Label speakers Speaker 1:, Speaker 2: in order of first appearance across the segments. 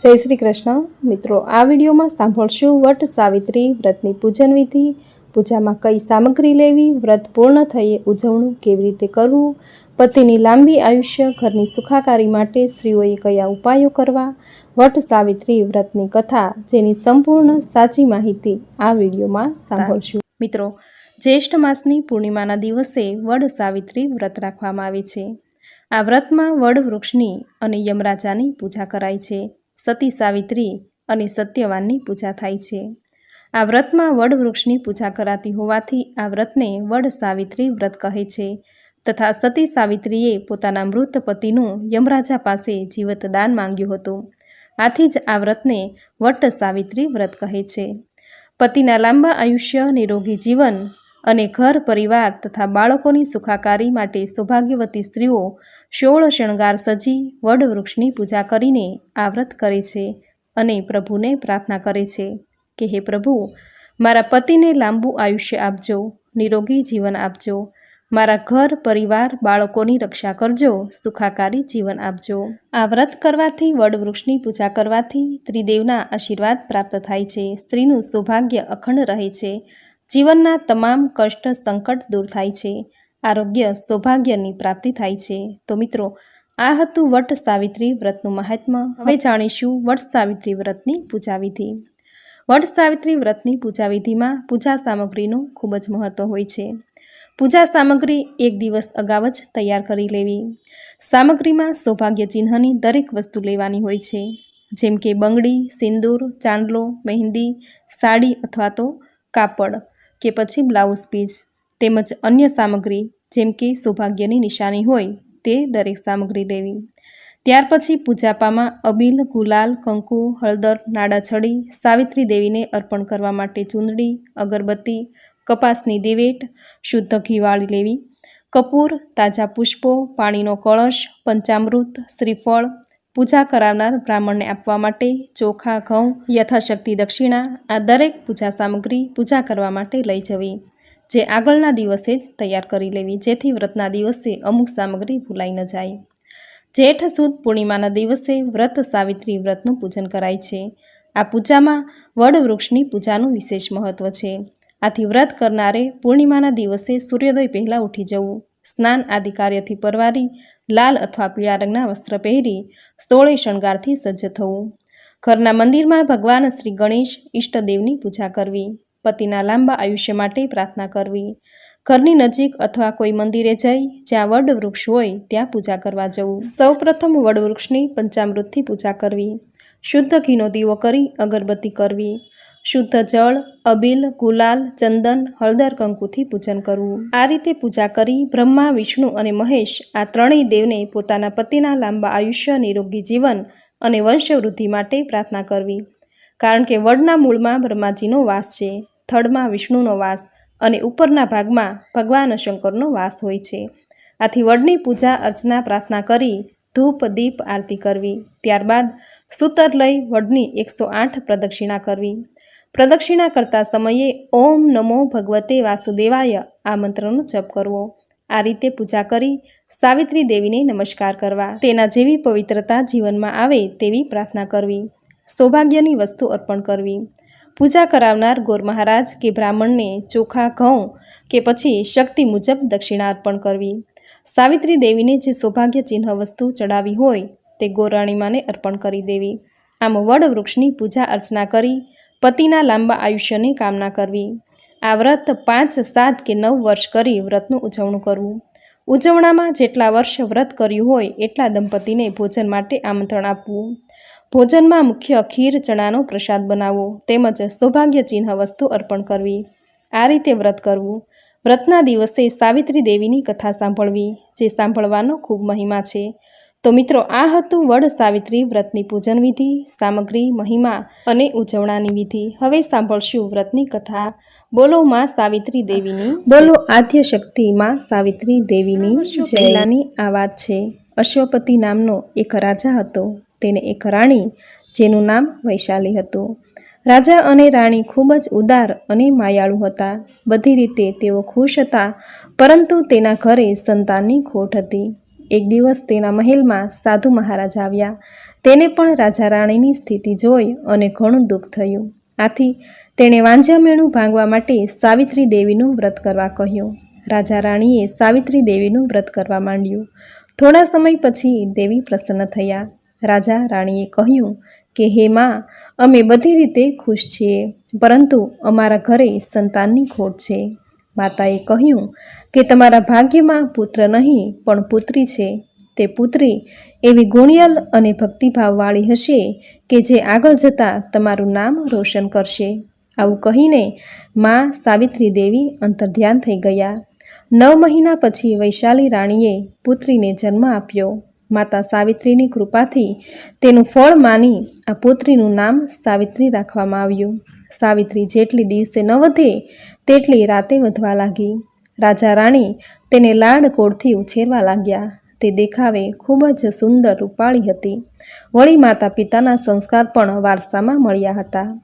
Speaker 1: જય શ્રી કૃષ્ણ. મિત્રો, આ વિડીયોમાં સાંભળશું વટ સાવિત્રી વ્રતની પૂજન વિધિ. પૂજામાં કઈ સામગ્રી લેવી, વ્રત પૂર્ણ થઈએ ઉજવણું કેવી રીતે કરવું, પતિની લાંબી આયુષ્ય, ઘરની સુખાકારી માટે સ્ત્રીઓએ કયા ઉપાયો કરવા, વટ સાવિત્રી વ્રતની કથા જેની સંપૂર્ણ સાચી માહિતી આ વિડીયોમાં સાંભળશું. મિત્રો, જ્યેષ્ઠ માસની પૂર્ણિમાના દિવસે વડ સાવિત્રી વ્રત રાખવામાં આવે છે. આ વ્રતમાં વડ વૃક્ષની અને યમરાજાની પૂજા કરાય છે. સતી સાવિત્રી અને સત્યવાનની પૂજા થાય છે. આ વ્રતમાં વડવૃક્ષની પૂજા કરાતી હોવાથી આ વ્રતને વડ સાવિત્રી વ્રત કહે છે તથા સતી સાવિત્રીએ પોતાના મૃત પતિનું યમરાજા પાસે જીવત દાન માંગ્યું હતું. આથી જ આ વ્રતને વટ સાવિત્રી વ્રત કહે છે. પતિના લાંબા આયુષ્ય, નિરોગી જીવન અને ઘર પરિવાર તથા બાળકોની સુખાકારી માટે સૌભાગ્યવતી સ્ત્રીઓ ષોળ શણગાર સજી વડવૃક્ષની પૂજા કરીને આ વ્રત કરે છે અને પ્રભુને પ્રાર્થના કરે છે કે હે પ્રભુ, મારા પતિને લાંબુ આયુષ્ય આપજો, નિરોગી જીવન આપજો, મારા ઘર, પરિવાર, બાળકોની રક્ષા કરજો, સુખાકારી જીવન આપજો. આ વ્રત કરવાથી વડવૃક્ષની પૂજા કરવાથી ત્રિદેવના આશીર્વાદ પ્રાપ્ત થાય છે, સ્ત્રીનું સૌભાગ્ય અખંડ રહે છે, જીવનના તમામ કષ્ટ સંકટ દૂર થાય છે આરોગ્ય સૌભાગ્યની પ્રાપ્તિ થાય છે. તો મિત્રો, આ હતું વટ સાવિત્રી વ્રતનું મહાત્મ્ય હવે જાણીશું વટ સાવિત્રી વ્રતની પૂજા વિધિ વટ સાવિત્રી વ્રતની પૂજા વિધિમાં પૂજા સામગ્રીનું ખૂબ જ મહત્ત્વ હોય છે. પૂજા સામગ્રી એક દિવસ અગાઉ જ તૈયાર કરી લેવી. સામગ્રીમાં સૌભાગ્ય ચિહ્નની દરેક વસ્તુ લેવાની હોય છે. જેમ કે બંગડી, સિંદૂર, ચાંદલો, મહેંદી, સાડી અથવા તો કાપડ કે પછી બ્લાઉઝ પીસ તેમજ અન્ય સામગ્રી જેમ કે સૌભાગ્યની નિશાની હોય તે દરેક સામગ્રી લેવી. ત્યાર પછી પૂજાપામાં અબીલ, ગુલાલ, કંકુ, હળદર, નાડાછડી, સાવિત્રી દેવીને અર્પણ કરવા માટે ચૂંદડી, અગરબત્તી, કપાસની દિવેટ, શુદ્ધ ઘીવાળી લેવી. કપૂર, તાજા પુષ્પો, પાણીનો કળશ, પંચામૃત, શ્રીફળ, પૂજા કરાવનાર બ્રાહ્મણને આપવા માટે ચોખા, ઘઉં, યથાશક્તિ દક્ષિણા આ દરેક પૂજા સામગ્રી પૂજા કરવા માટે લઈ જવી. જે આગળના દિવસે જ તૈયાર કરી લેવી. જેથી વ્રતના દિવસે અમુક સામગ્રી ભૂલાઈ ન જાય. જેઠ સુદ પૂર્ણિમાના દિવસે વ્રત સાવિત્રી વ્રતનું પૂજન કરાય છે. આ પૂજામાં વડવૃક્ષની પૂજાનું વિશેષ મહત્વ છે. આથી વ્રત કરનારે પૂર્ણિમાના દિવસે સૂર્યોદય પહેલાં ઉઠી જવું, સ્નાન આદિ કાર્યથી પરવારી, લાલ અથવા પીળા રંગના વસ્ત્ર પહેરી, સોળે શણગારથી સજ્જ થવું. ઘરના મંદિરમાં ભગવાન શ્રી ગણેશ ઈષ્ટદેવની પૂજા કરવી. પતિના લાંબા આયુષ્ય માટે પ્રાર્થના કરવી. ઘરની નજીક અથવા કોઈ મંદિરે જઈ, જ્યાં વડવૃક્ષ હોય, ત્યાં પૂજા કરવા જવું. સૌપ્રથમ વડવૃક્ષની પંચામૃતથી પૂજા કરવી. શુદ્ધ ઘીનો દીવો કરી અગરબત્તી કરવી. શુદ્ધ જળ, અબીલ, ગુલાલ, ચંદન, હળદર, કંકુથી પૂજન કરવું. આ રીતે પૂજા કરી બ્રહ્મા, વિષ્ણુ અને મહેશ આ ત્રણેય દેવને પોતાના પતિના લાંબા આયુષ્ય, નિરોગી જીવન અને વંશવૃદ્ધિ માટે પ્રાર્થના કરવી. કારણ કે વડના મૂળમાં બ્રહ્માજીનો વાસ છે. થડમાં વિષ્ણુનો વાસ અને ઉપરના ભાગમાં ભગવાન શંકરનો વાસ હોય છે. આથી વડની પૂજા, અર્ચના, પ્રાર્થના કરી ધૂપ, દીપ, આરતી કરવી. ત્યારબાદ સૂતર લઈ વડની એકસો આઠ પ્રદક્ષિણા કરવી. પ્રદક્ષિણા કરતા સમયે ઓમ નમો ભગવતે વાસુદેવાય આ મંત્રનો જપ કરવો. આ રીતે પૂજા કરી સાવિત્રી દેવીને નમસ્કાર કરવા. તેના જેવી પવિત્રતા જીવનમાં આવે તેવી પ્રાર્થના કરવી. સૌભાગ્યની વસ્તુ અર્પણ કરવી. પૂજા કરાવનાર ગોર મહારાજ કે બ્રાહ્મણને ચોખા, ઘઉં કે પછી શક્તિ મુજબ દક્ષિણા અર્પણ કરવી. સાવિત્રી દેવીને જે સૌભાગ્ય ચિહ્ન વસ્તુ ચડાવી હોય તે ગોરાણીમાને અર્પણ કરી દેવી. આમ વડ વૃક્ષની પૂજા અર્ચના કરી, પતિના લાંબા આયુષ્યની કામના કરવી. આ વ્રત પાંચ, સાત કે નવ વર્ષ કરી વ્રતનું ઉજવણું કરવું. ઉજવણામાં જેટલા વર્ષ વ્રત કર્યું હોય એટલા દંપતીને ભોજન માટે આમંત્રણ આપવું. ભોજનમાં મુખ્ય ખીર ચણાનો પ્રસાદ બનાવવો તેમજ સૌભાગ્ય ચિહ્ન વસ્તુ અર્પણ કરવી. આ રીતે વ્રત કરવું. વ્રતના દિવસે સાવિત્રી દેવીની કથા સાંભળવી જે સાંભળવાનો ખૂબ મહિમા છે. તો મિત્રો આ હતું વડ સાવિત્રી વ્રતની પૂજન વિધિ સામગ્રી મહિમા અને ઉજવણાની વિધિ. હવે સાંભળશું વ્રતની કથા. બોલો માં સાવિત્રી દેવીની બોલો આદ્ય શક્તિ માં સાવિત્રી દેવીની પહેલાની આ વાત છે. અશ્વપતિ નામનો એક રાજા હતો. તેને એક રાણી, જેનું નામ વૈશાલી હતું. રાજા અને રાણી ખૂબ જ ઉદાર અને માયાળુ હતા. બધી રીતે તેઓ ખુશ હતા, પરંતુ તેના ઘરે સંતાનની ખોટ હતી. એક દિવસ તેના મહેલમાં સાધુ મહારાજ આવ્યા. તેને પણ રાજા રાણીની સ્થિતિ જોઈ અને ઘણું દુઃખ થયું. આથી તેણે વાંઝામેણું ભાંગવા માટે સાવિત્રી દેવીનું વ્રત કરવા કહ્યું. રાજા રાણીએ સાવિત્રી દેવીનું વ્રત કરવા માંડ્યું. થોડા સમય પછી દેવી પ્રસન્ન થયા. રાજા રાણીએ કહ્યું કે, હે માં, અમે બધી રીતે ખુશ છીએ, પરંતુ અમારા ઘરે સંતાનની ખોટ છે. માતાએ કહ્યું કે, તમારા ભાગ્યમાં પુત્ર નહીં, પણ પુત્રી છે. તે પુત્રી એવી ગુણિયલ અને ભક્તિભાવવાળી હશે કે જે આગળ જતાં તમારું નામ રોશન કરશે. આવું કહીને માં સાવિત્રી દેવી અંતર્ધ્યાન થઈ ગયા. નવ મહિના પછી વૈશાલી રાણીએ પુત્રીને જન્મ આપ્યો. માતા સાવિત્રીની કૃપાથી તેનું ફળ માની આ પુત્રીનું નામ સાવિત્રી રાખવામાં આવ્યું. સાવિત્રી જેટલી દિવસે ન વધે, તેટલી રાતે વધવા લાગી. રાજા રાણી તેને લાડકોડથી ઉછેરવા લાગ્યા. તે દેખાવે ખૂબ જ સુંદર રૂપાળી હતી. વળી માતા પિતાના સંસ્કાર પણ વારસામાં મળ્યા હતા.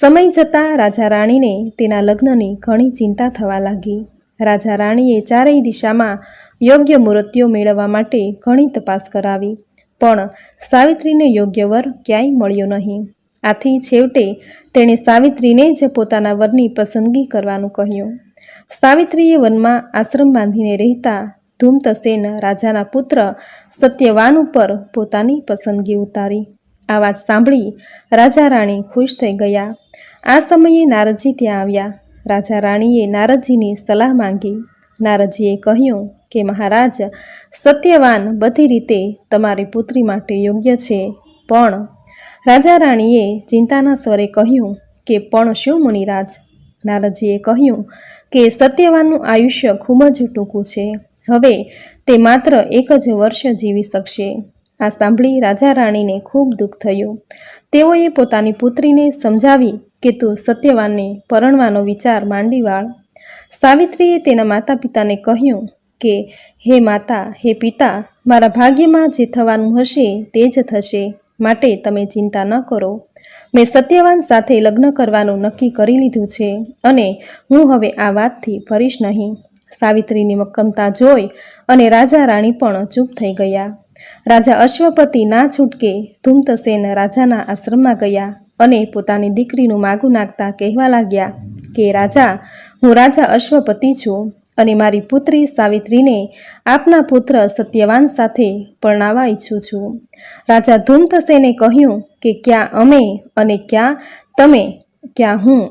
Speaker 1: સમય જતાં રાજા રાણીને તેના લગ્નની ઘણી ચિંતા થવા લાગી. રાજા રાણીએ ચારેય દિશામાં યોગ્ય મૂર્તિઓ મેળવવા માટે ઘણી તપાસ કરાવી, પણ સાવિત્રીને યોગ્ય વર ક્યાંય મળ્યો નહીં. આથી છેવટે તેણે સાવિત્રીને જ પોતાના વરની પસંદગી કરવાનું કહ્યું. સાવિત્રીએ વનમાં આશ્રમ બાંધીને રહેતા ધૂમતસેન રાજાના પુત્ર સત્યવાન ઉપર પોતાની પસંદગી ઉતારી. આ વાત સાંભળી રાજા રાણી ખુશ થઈ ગયા. આ સમયે નારદજી ત્યાં આવ્યા. રાજા રાણીએ નારદજીની સલાહ માંગી. નારદજીએ કહ્યું કે મહારાજ, સત્યવાન બધી રીતે તમારી પુત્રી માટે યોગ્ય છે. પણ રાજા રાણીએ ચિંતાના સ્વરે કહ્યું કે, પણ શું મુનિરાજ નારદજીએ કહ્યું કે, સત્યવાનનું આયુષ્ય ખૂબ જ ટૂંકું છે. હવે તે માત્ર એક જ વર્ષ જીવી શકશે આ સાંભળી રાજા રાણીને ખૂબ દુઃખ થયું. તેઓએ પોતાની પુત્રીને સમજાવી કે, તું સત્યવાનને પરણવાનો વિચાર માંડી વાળ સાવિત્રીએ તેના માતા પિતાને કહ્યું કે, હે માતા, હે પિતા, મારા ભાગ્યમાં જે થવાનું હશે તે જ થશે, માટે તમે ચિંતા ન કરો. મેં સત્યવાન સાથે લગ્ન કરવાનું નક્કી કરી લીધું છે અને હું હવે આ વાતથી ફરીશ નહીં. સાવિત્રીની મક્કમતા જોઈ અને રાજા રાણી પણ ચૂપ થઈ ગયા. રાજા અશ્વપતિ ના છૂટકે ધૂમતસેન રાજાના આશ્રમમાં ગયા અને પોતાની દીકરીનું માગું નાખતા કહેવા લાગ્યા કે, રાજા, હું રાજા અશ્વપતિ છું. અને મારી પુત્રી સાવિત્રીને આપના પુત્ર સત્યવાન સાથે પરણાવવા ઈચ્છું છું. રાજા ધૂમતસેને કહ્યું કે ક્યાં અમે અને ક્યાં તમે, ક્યાં હું?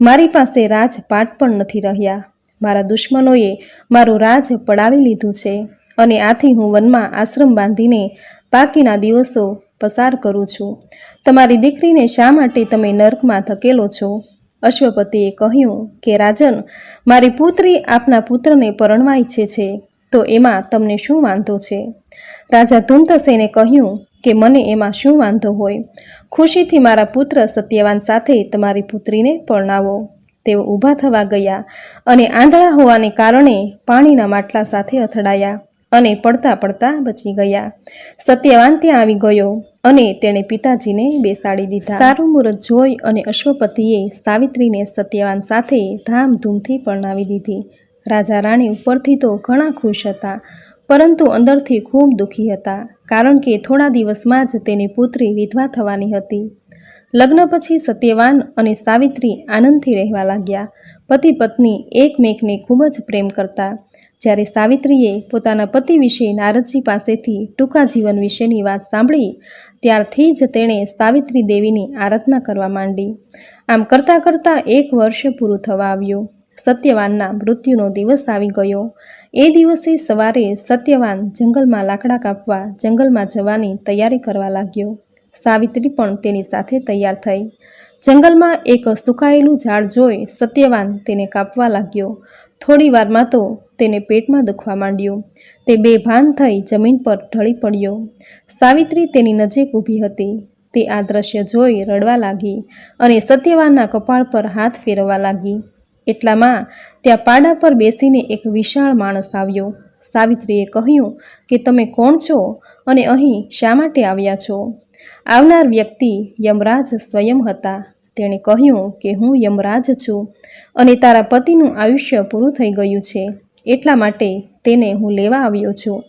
Speaker 1: મારી પાસે રાજપાટ પણ નથી રહ્યા. મારા દુશ્મનોએ મારું રાજ પડાવી લીધું છે અને આથી હું વનમાં આશ્રમ બાંધીને બાકીના દિવસો પસાર કરું છું. તમારી દીકરીને શા માટે તમે નર્કમાં ધકેલો છો? અશ્વપતિએ કહ્યું કે, રાજન, મારી પુત્રી આપના પુત્રને પરણવા ઈચ્છે છે, તો એમાં તમને શું વાંધો છે? રાજા ધૂમતસેને કહ્યું કે, મને એમાં શું વાંધો હોય? ખુશીથી મારા પુત્ર સત્યવાન સાથે તમારી પુત્રીને પરણાવો. તેઓ ઊભા થવા ગયા અને આંધળા હોવાને કારણે પાણીના માટલા સાથે અથડાયા અને પડતા પડતા બચી ગયા. સત્યવાન ત્યાં આવી ગયો. અને તેણે પિતાજીને બેસાડી દીધા. સારું મુહૂર્ત જોઈ અને અશ્વપતિએ સાવિત્રીને સત્યવાન સાથે ધામધૂમથી પરણાવી દીધી. રાજા રાણી ઉપરથી તો ઘણા ખુશ હતા, પરંતુ અંદરથી ખૂબ દુઃખી હતા, કારણ કે થોડા દિવસમાં જ તેની પુત્રી વિધવા થવાની હતી. લગ્ન પછી સત્યવાન અને સાવિત્રી આનંદથી રહેવા લાગ્યા. પતિ પત્ની એકમેકને ખૂબ જ પ્રેમ કરતા. જ્યારે સાવિત્રીએ પોતાના પતિ વિશે નારદજી પાસેથી ટૂંકા જીવન વિશેની વાત સાંભળી, ત્યારથી જ તેણે સાવિત્રી દેવીની આરાધના કરવા માંડી. આમ કરતાં કરતાં એક વર્ષ પૂરું થવા આવ્યું. સત્યવાનના મૃત્યુનો દિવસ આવી ગયો. એ દિવસે સવારે સત્યવાન જંગલમાં લાકડા કાપવા, જંગલમાં જવાની તૈયારી કરવા લાગ્યો. સાવિત્રી પણ તેની સાથે તૈયાર થઈ. જંગલમાં એક સુકાયેલું ઝાડ જોઈ સત્યવાન તેને કાપવા લાગ્યો. થોડી વારમાં તો તેને પેટમાં દુખવા માંડ્યું. તે બેભાન થઈ જમીન પર ઢળી પડ્યો. સાવિત્રી તેની નજીક ઊભી હતી. તે આ દ્રશ્ય જોઈ રડવા લાગી અને સત્યવાનના કપાળ પર હાથ ફેરવવા લાગી. એટલામાં ત્યાં પાડા પર બેસીને એક વિશાળ માણસ આવ્યો. સાવિત્રીએ કહ્યું કે, તમે કોણ છો અને અહીં શા માટે આવ્યા છો? આવનાર વ્યક્તિ યમરાજ સ્વયં હતા. તેણે કહ્યું કે, હું યમરાજ છું અને તારા પતિનું આયુષ્ય પૂરું થઈ ગયું છે. એટલા માટે તેને હું લેવા આવ્યો છું.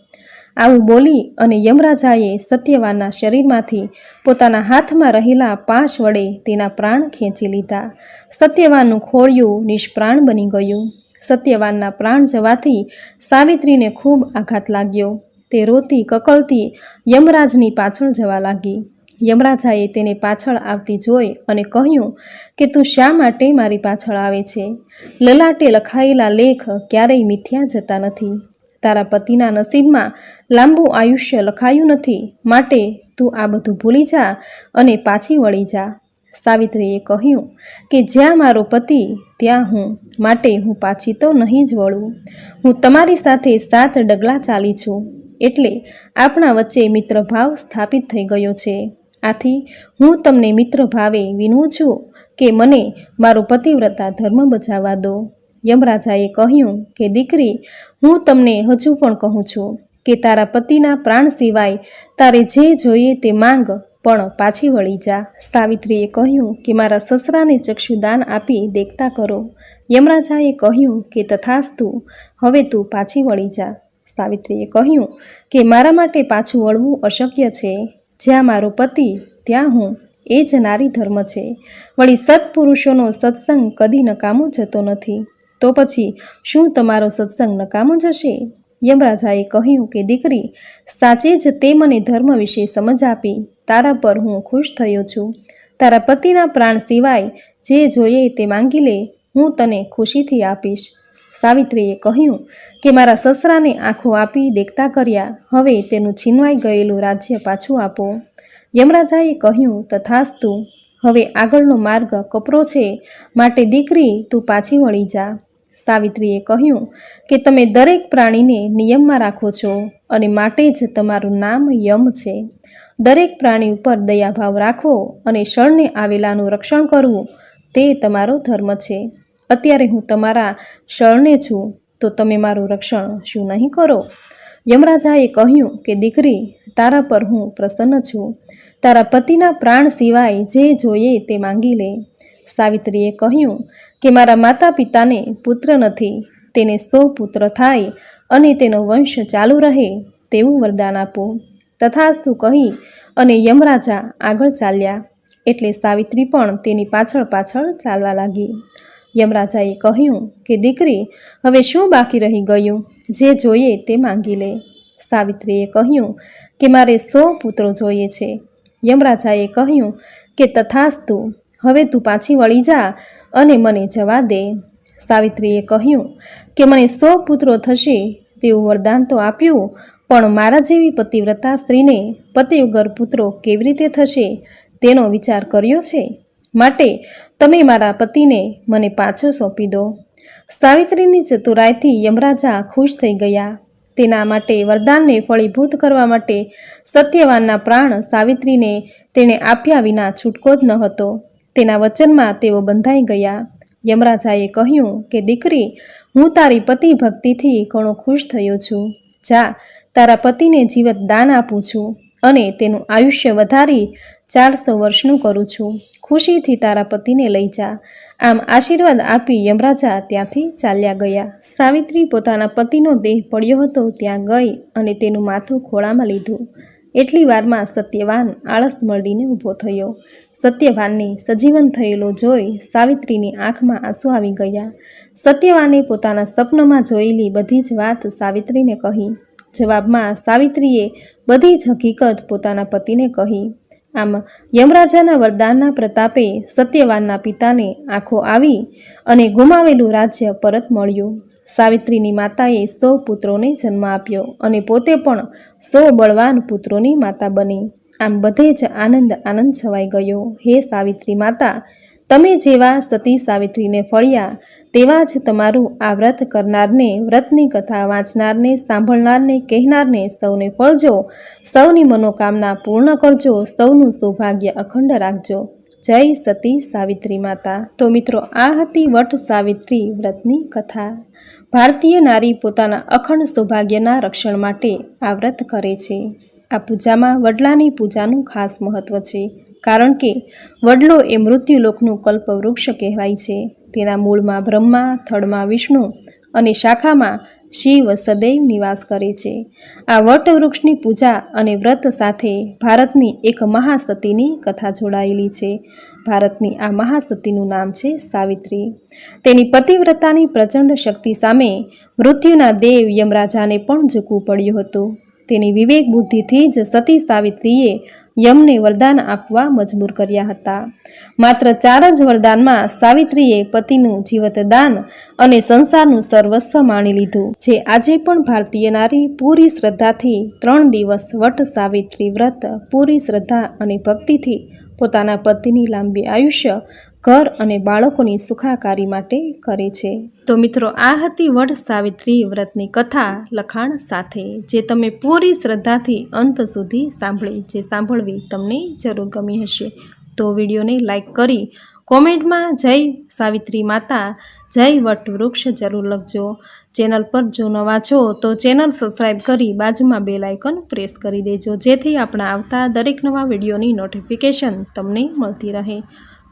Speaker 1: આવું બોલી અને યમરાજાએ સત્યવાનના શરીરમાંથી પોતાના હાથમાં રહેલા પાશ વડે તેના પ્રાણ ખેંચી લીધા. સત્યવાનનું ખોળિયું નિષ્પ્રાણ બની ગયું. સત્યવાનના પ્રાણ જવાથી સાવિત્રીને ખૂબ આઘાત લાગ્યો. તે રોતી કકળતી યમરાજની પાછળ જવા લાગી. યમરાજાએ તેને પાછળ આવતી જોઈ અને કહ્યું કે, તું શા માટે મારી પાછળ આવે છે? લલાટે લખાયેલા લેખ ક્યારેય મિથ્યા જતા નથી. તારા પતિના નસીબમાં લાંબુ આયુષ્ય લખાયું નથી. માટે તું આ બધું ભૂલી જા અને પાછી વળી જા. સાવિત્રીએ કહ્યું કે, જ્યાં મારો પતિ, ત્યાં હું. માટે હું પાછી તો નહીં જ વળું. હું તમારી સાથે સાત ડગલા ચાલી છું. એટલે આપણા વચ્ચે મિત્રભાવ સ્થાપિત થઈ ગયો છે. આથી હું તમને મિત્ર ભાવે વિનું છું કે મને મારો પતિવ્રતા ધર્મ બચાવવા દો. યમરાજાએ કહ્યું કે, દીકરી, હું તમને હજુ પણ કહું છું કે તારા પતિના પ્રાણ સિવાય તારે જે જોઈએ તે માંગ, પણ પાછી વળી જા. સાવિત્રીએ કહ્યું કે, મારા સસરાને ચક્ષુદાન આપી દેખતા કરો. યમરાજાએ કહ્યું કે, તથાસ્તુ, હવે તું પાછી વળી જા. સાવિત્રીએ કહ્યું કે, મારા માટે પાછું વળવું અશક્ય છે. જ્યાં મારો પતિ, ત્યાં હું. એ જ નારી ધર્મ છે. વળી સત્પુરુષોનો સત્સંગ કદી નકામો જતો નથી. તો પછી શું તમારો સત્સંગ નકામો જશે? યમરાજાએ કહ્યું કે, દીકરી, સાચે જ તે મને ધર્મ વિશે સમજ આપી. તારા પર હું ખુશ થયો છું. તારા પતિના પ્રાણ સિવાય જે જોઈએ તે માંગી લે. હું તને ખુશીથી આપીશ. સાવિત્રીએ કહ્યું કે મારા સસરાને આંખો આપી દેખતા કર્યા, હવે તેનું છીનવાઈ ગયેલું રાજ્ય પાછું આપો. યમરાજાએ કહ્યું, તથાસ્તુ, હવે આગળનો માર્ગ કપરો છે, માટે દીકરી તું પાછી વળી જા. સાવિત્રીએ કહ્યું કે તમે દરેક પ્રાણીને નિયમમાં રાખો છો અને માટે જ તમારું નામ યમ છે. દરેક પ્રાણી ઉપર દયાભાવ રાખવો અને શરણે આવેલાનું રક્ષણ કરવું, તે તમારો ધર્મ છે. અત્યારે હું તમારા શરણે છું, તો તમે મારું રક્ષણ શું નહીં કરો? યમરાજાએ કહ્યું કે, દીકરી, તારા પર હું પ્રસન્ન છું. તારા પતિના પ્રાણ સિવાય જે જોઈએ તે માંગી લે. સાવિત્રીએ કહ્યું કે, મારા માતા પિતાને પુત્ર નથી. તેને સો પુત્ર થાય અને તેનો વંશ ચાલુ રહે, તેવું વરદાન આપો. તથાસ્તુ કહી અને યમરાજા આગળ ચાલ્યા. એટલે સાવિત્રી પણ તેની પાછળ પાછળ ચાલવા લાગી. યમરાજાએ કહ્યું કે, દીકરી, હવે શું બાકી રહી ગયું? જે જોઈએ તે માંગી લે. સાવિત્રીએ કહ્યું કે, મારે સો પુત્રો જોઈએ છે. યમરાજાએ કહ્યું કે, તથાસ્તુ, હવે તું પાછી વળી જા અને મને જવા દે. સાવિત્રીએ કહ્યું કે, મને સો પુત્રો થશે, તેવું વરદાન તો આપ્યું, પણ મારા જેવી પતિવ્રતા સ્ત્રીને પતિ વગર પુત્રો કેવી રીતે થશે તેનો વિચાર કર્યો છે? માટે તમે મારા પતિને મને પાછો સોંપી દો. સાવિત્રીની ચતુરાઈથી યમરાજા ખુશ થઈ ગયા. તેના માટે વરદાનને ફળીભૂત કરવા માટે સત્યવાનના પ્રાણ સાવિત્રીને તેણે આપ્યા વિના છૂટકો જ ન હતો. તેના વચનમાં તેઓ બંધાઈ ગયા. યમરાજાએ કહ્યું કે, દીકરી, હું તારી પતિ ભક્તિથી ઘણો ખુશ થયો છું. જા, તારા પતિને જીવત દાન આપું છું અને તેનું આયુષ્ય વધારી ચારસો વર્ષનું કરું છું. ખુશીથી તારા પતિને લઈ જા. આમ આશીર્વાદ આપી યમરાજા ત્યાંથી ચાલ્યા ગયા. સાવિત્રી પોતાના પતિનો દેહ પડ્યો હતો ત્યાં ગઈ અને તેનું માથું ખોળામાં લીધું. એટલી વારમાં સત્યવાન આળસ મળીને ઊભો થયો. સત્યવાનને સજીવન થયેલો જોઈ સાવિત્રીની આંખમાં આંસુ આવી ગયા. સત્યવાને પોતાના સપનમાં જોયેલી બધી જ વાત સાવિત્રીને કહી. જવાબમાં સાવિત્રીએ બધી જ હકીકત પોતાના પતિને કહી. આમ યમરાજાના વરદાનના પ્રતાપે સત્યવાનના પિતાને આંખો આવી અને ગુમાવેલું રાજ્ય પરત મળ્યું. સાવિત્રીની માતાએ સો પુત્રોને જન્મ આપ્યો અને પોતે પણ સો બળવાન પુત્રોની માતા બની. આમ બધે જ આનંદ આનંદ છવાઈ ગયો. હે સાવિત્રી માતા, તમે જેવા સતી સાવિત્રીને ફળ્યા તેવા જ તમારું આ વ્રત કરનારને, વ્રતની કથા વાંચનારને, સાંભળનારને, કહેનારને સૌને ફળજો. સૌની મનોકામના પૂર્ણ કરજો. સૌનું સૌભાગ્ય અખંડ રાખજો. જય સતી સાવિત્રી માતા. તો મિત્રો, આ હતી વટ સાવિત્રી વ્રતની કથા. ભારતીય નારી પોતાના અખંડ સૌભાગ્યના રક્ષણ માટે આ વ્રત કરે છે. આ પૂજામાં વડલાની પૂજાનું ખાસ મહત્વ છે. કારણ કે, વડલો એ મૃત્યુલોકનું કલ્પવૃક્ષ કહેવાય છે. તેના મૂળમાં બ્રહ્મા, થડમાં વિષ્ણુ અને શાખામાં શિવ સદૈવ નિવાસ કરે છે. આ વટવૃક્ષની પૂજા અને વ્રત સાથે ભારતની એક મહાસતીની કથા જોડાયેલી છે. ભારતની આ મહાસતીનું નામ છે સાવિત્રી. તેની પતિવ્રતાની પ્રચંડ શક્તિ સામે મૃત્યુના દેવ યમરાજાને પણ ઝૂકવું પડ્યું હતું. તેની વિવેક બુદ્ધિથી જ સતી સાવિત્રીએ યમને વરદાન આપવા મજબૂર કર્યા હતા. માત્ર ચાર જ વરદાનમાં સાવિત્રીએ પતિનું જીવતદાન અને સંસારનું સર્વસ્વ માણી લીધું, જે આજે પણ ભારતીય નારી પૂરી શ્રદ્ધાથી ત્રણ દિવસ વટ સાવિત્રી વ્રત, પૂરી શ્રદ્ધા અને ભક્તિથી પોતાના પતિની લાંબી આયુષ્ય ઘર અને બાળકોની સુખાકારી માટે કરે છે. તો મિત્રો, આ હતી વટ સાવિત્રી વ્રતની કથા લખાણ સાથે, જે તમે પૂરી શ્રદ્ધાથી અંત સુધી સાંભળી, જે સાંભળવી તમને જરૂર ગમી હશે. તો વિડીયોને લાઈક કરી, કોમેન્ટમાં જય સાવિત્રી માતા, જય વટ વૃક્ષ જરૂર લખજો. ચેનલ પર જો નવા છો, તો ચેનલ સબસ્ક્રાઈબ કરી બાજુમાં બેલ આઇકન પ્રેસ કરી દેજો, જેથી આપણા આવતા દરેક નવા વિડીયોની નોટિફિકેશન તમને મળતી રહે.